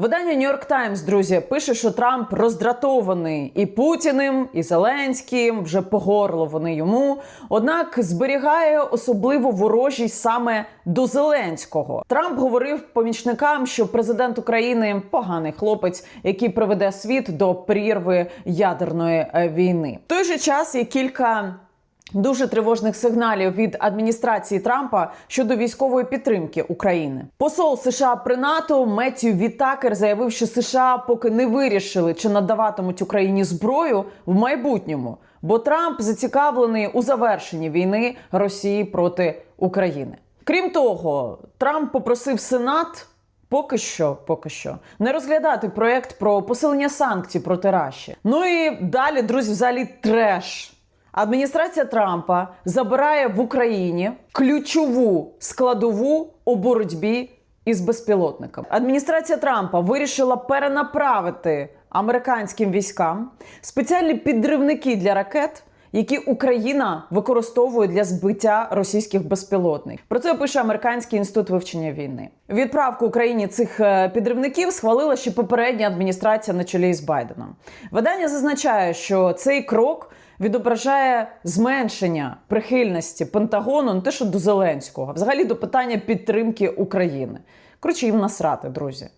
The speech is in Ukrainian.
Видання York Times, друзі, пише, що Трамп роздратований і Путіним, і Зеленським, вже по горло вони йому. Однак зберігає особливу ворожість саме до Зеленського. Трамп говорив помічникам, що президент України поганий хлопець, який приведе світ до прірви ядерної е, війни. В той же час є кілька. Дуже тривожних сигналів від адміністрації Трампа щодо військової підтримки України. Посол США при НАТО Меттью Вітакер заявив, що США поки не вирішили, чи надаватимуть Україні зброю в майбутньому, бо Трамп зацікавлений у завершенні війни Росії проти України. Крім того, Трамп попросив Сенат. Поки що, поки що не розглядати проект про посилення санкцій проти Раші. Ну і далі, друзі, взагалі треш. Адміністрація Трампа забирає в Україні ключову складову у боротьбі із безпілотниками. Адміністрація Трампа вирішила перенаправити американським військам спеціальні підривники для ракет. Які Україна використовує для збиття російських безпілотників. Про це пише Американський інститут вивчення війни. Відправку Україні цих е, підривників схвалила ще попередня адміністрація на чолі з Байденом. Видання зазначає, що цей крок відображає зменшення прихильності Пентагону не те, що до Зеленського, а взагалі до питання підтримки України. Коротше, їм насрати, друзі.